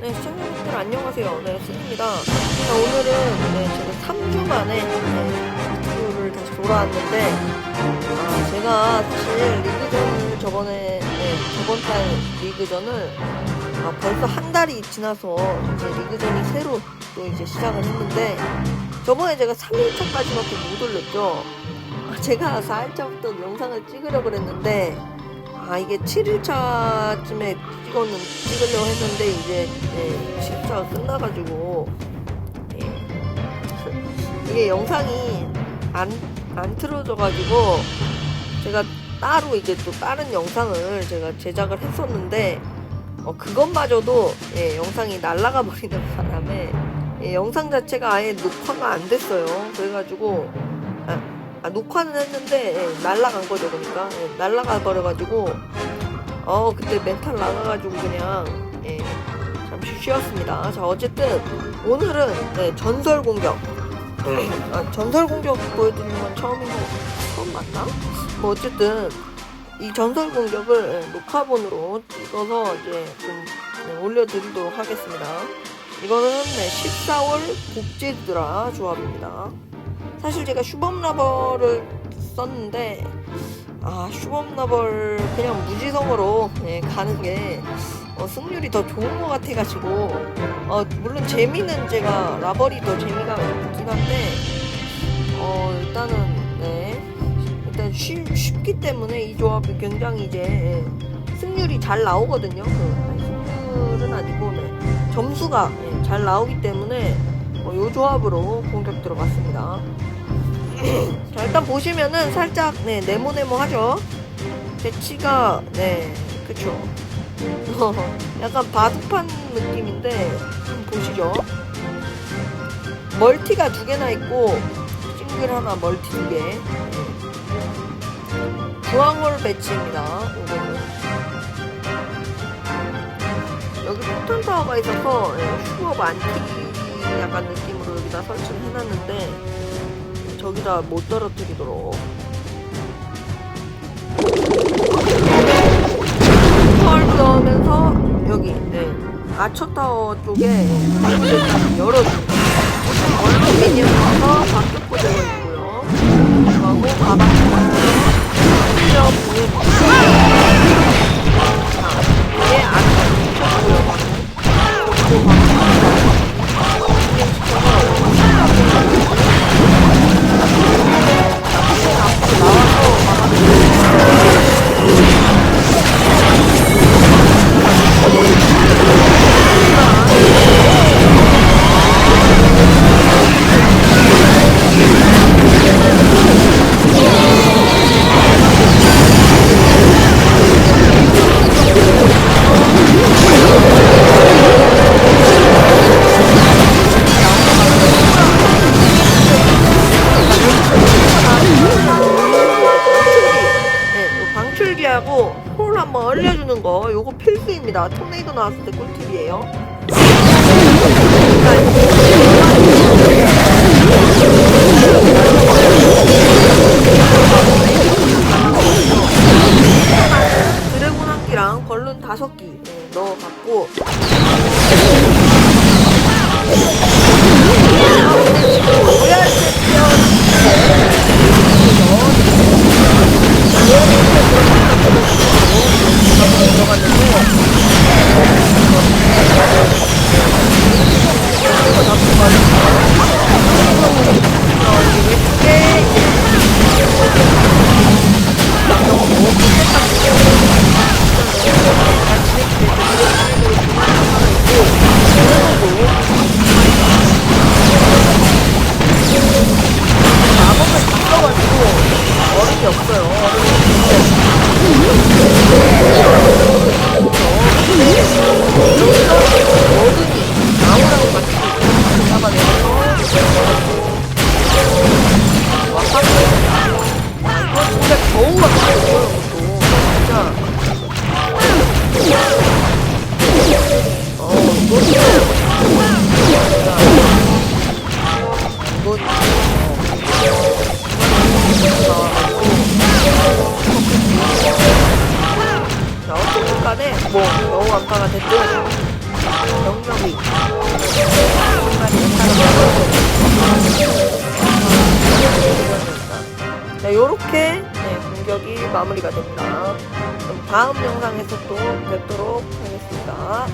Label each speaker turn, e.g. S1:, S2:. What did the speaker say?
S1: 네, 시청자분들 안녕하세요. 네, 승입니다. 자, 오늘은 네, 제가 3주 만에 네, 유튜브를 다시 돌아왔는데, 아, 제가 사실 리그전을 저번에, 네, 저번 달 리그전을 아, 벌써 한 달이 지나서 이제 리그전이 새로 또 이제 시작을 했는데, 저번에 제가 3일차까지밖에 못 올렸죠. 아, 제가 4일차부터 영상을 찍으려고 그랬는데, 아 이게 7일차쯤에 찍었는 찍으려고 했는데 이제 예, 10차가 끝나가지고 예. 이게 영상이 안, 안 틀어져가지고 제가 따로 이제 또 다른 영상을 제가 제작을 했었는데 어, 그것마저도 예, 영상이 날아가 버리는 바람에 예, 영상 자체가 아예 녹화가 안 됐어요. 그래가지고 아, 아, 녹화는 했는데 예, 날라간 거죠 그러니까. 예, 날라가 버려가지고 어 그때 멘탈 나가가지고 그냥 예, 잠시 쉬었습니다. 자 어쨌든 오늘은 네, 전설 공격. 아, 전설 공격 보여드리는 건 처음인 거 처음 맞나? 뭐 어쨌든 이 전설 공격을 예, 녹화본으로 찍어서 이제 좀 네, 올려드리도록 하겠습니다. 이거는 네, 14월 복제드라 조합입니다 사실 제가 슈범 러버를 썼는데 아 슈범 러버를 그냥 무지성으로 예, 가는 게 어, 승률이 더 좋은 것 같아가지고 어, 물론 재미는 제가 라벌이 더 재미가 있긴 한데 어, 일단은 네. 일단 쉬, 쉽기 때문에 이 조합이 굉장히 이제 예, 승률이 잘 나오거든요. 그, 승률은 아니고 네, 점수가 예, 잘 나오기 때문에 어, 요 조합으로 공격 들어갔습니다. 자 일단 보시면은 살짝 네 네모네모 하죠. 배치가 네 그쵸. 약간 바둑판 느낌인데 좀 보시죠. 멀티가 두 개나 있고 싱글 하나 멀티 두 개. 중앙홀 배치입니다. 요거는 여기 폭탄 타워가 있어서 예, 슈업 안 티 약간 느낌으로 여기다 설치를 해놨는데 저기다 못 떨어뜨리도록. 펄 넣으면서 여기 네. 아처타워 쪽에 열어줍니다 얼른 미니언에서 방쪽 고정을 있고요. 그리고 가방 거 요거 필수입니다. 토네이도 나왔을 때 꿀팁이에요. 간에 뭐 너무 완파가 됐든 병력이 네, 요렇게 네, 공격이 마무리가 됩니다. 그럼 다음 영상에서 또 뵙도록 하겠습니다.